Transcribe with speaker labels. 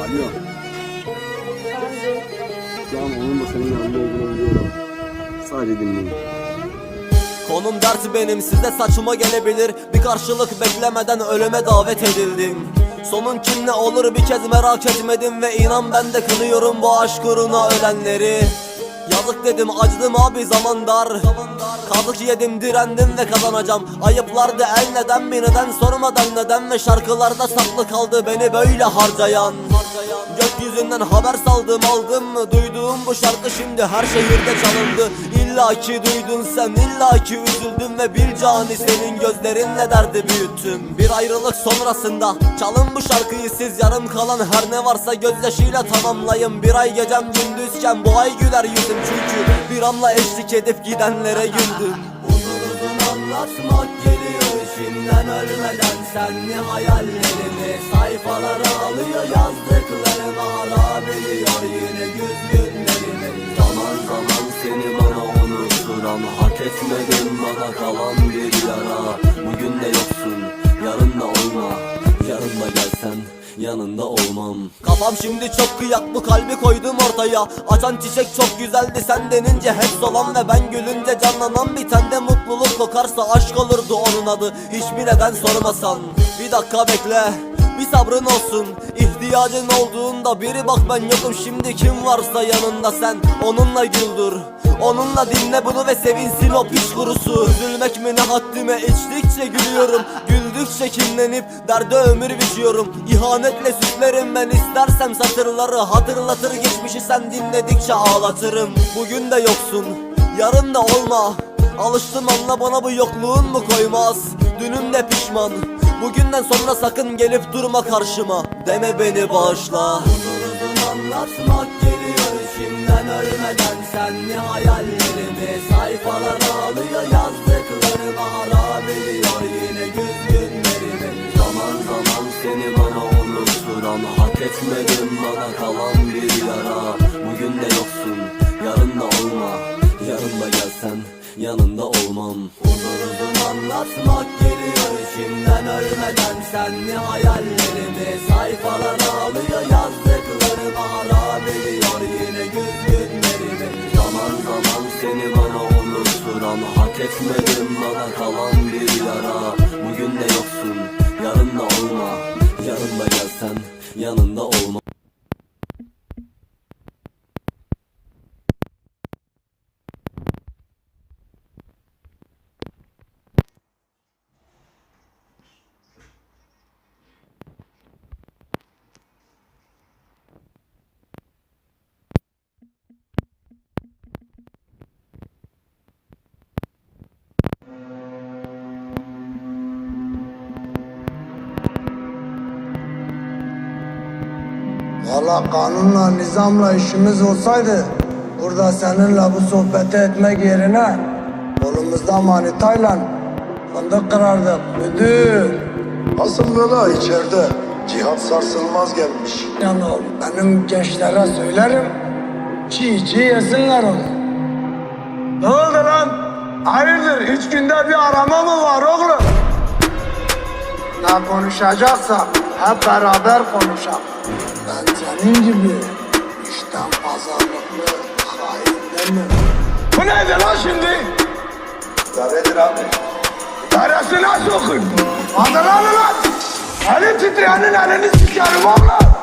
Speaker 1: Alo. Şu an senin yanında olduğunu. Sadece dinleyin.
Speaker 2: Konum dersi benim size saçıma gelebilir Bir karşılık beklemeden ölüme davet edildim Sonun kim ne olur bir kez merak etmedim Ve inan ben de kınıyorum bu aşk uğruna ölenleri Yazık dedim acıdım abi zaman dar. Kazık yedim direndim ve kazanacağım. Ayıplardı el neden bir neden sormadan neden Ve şarkılarda saklı kaldı beni böyle harcayan. Gökyüzünden haber saldım aldım mı Duyduğum bu şarkı şimdi her şehirde çalındı İlla ki duydun sen illa ki üzüldüm Ve bir cani senin gözlerinle derdi büyüttüm. Bir ayrılık sonrasında çalın bu şarkıyı siz Yarım kalan her ne varsa gözyaşıyla tamamlayın. Bir ay gecem gündüzken bu ay güler yüzüm Çünkü bir anla eşlik edip gidenlere güldüm. Uzun anlatmak geliyor içimden ölmeden senli hayallerimi Sayfalara alıyor yazdıklarım harap ediyor yine güz unutturan hak etmedim bana kalan bir yara. Bugün de yoksun yarın da olma. Yarın da gelsen yanında olmam. Kafam şimdi çok kıyak bu kalbi koydum ortaya. Açan çiçek çok güzeldi sen denince hep solan Ve ben gülünce canlanan bir tende mutluluk kokarsa Aşk olurdu onun adı. Hiçbir neden sormasan? Bir dakika bekle bir sabrın olsun. İhtiyacın olduğunda biri bak ben yokum şimdi kim varsa yanında sen Onunla güldür Onunla dinle bunu ve sevinsin o piç kurusu. Üzülmek mi ne haddime? İçtikçe gülüyorum. Güldükçe kinlenip derde ömür biçiyorum. İhanetle süslerim ben. İstersem satırları Hatırlatır. Geçmişi sen dinledikçe ağlatırım. Bugün de yoksun yarın da olma. Alıştım anla bana bu yokluğun mu koymaz? Dünüm de pişman. Bugünden sonra sakın gelip durma karşıma. Deme beni bağışla. Uzun anlatmak içimden ölmeden senli hayallerimi Sayfalara alıyor yazdıklarımı harap ediyor yine güz günlerimi. Zaman zaman seni bana unutturan hak etmedim bana kalan bir yara. Bugün de yoksun yarın da olma. Yarın da gelsen yanında olmam. Uzun anlatmak geliyor içimden ölmeden senli hayallerimi unutturan hak etmedim bana kalan bir yara. Bugün de yoksun yarın da olma. Yarın da gelsen yanında olmam
Speaker 3: Valla kanunla, nizamla işimiz olsaydı burada seninle bu sohbeti etmek yerine kolumuzda manitayla fındık kırardık müdür.
Speaker 4: Asıl bela içeride. Cihat sarsılmaz gelmiş.
Speaker 3: Yani oğlum, benim gençlere söylerim çiğ çiğ yesinler onu. Ne oldu lan? Hayırdır üç günde bir arama mı var oğlum? Ne konuşacaksa hep beraber konuşalım. Ben senin gibi işten pazarlıklı hain mi? Bu neydi lan şimdi?
Speaker 4: Zaredir abi.
Speaker 3: Neresine sokun? Lan lan! Eli titreyenin elini sikerim oğlum!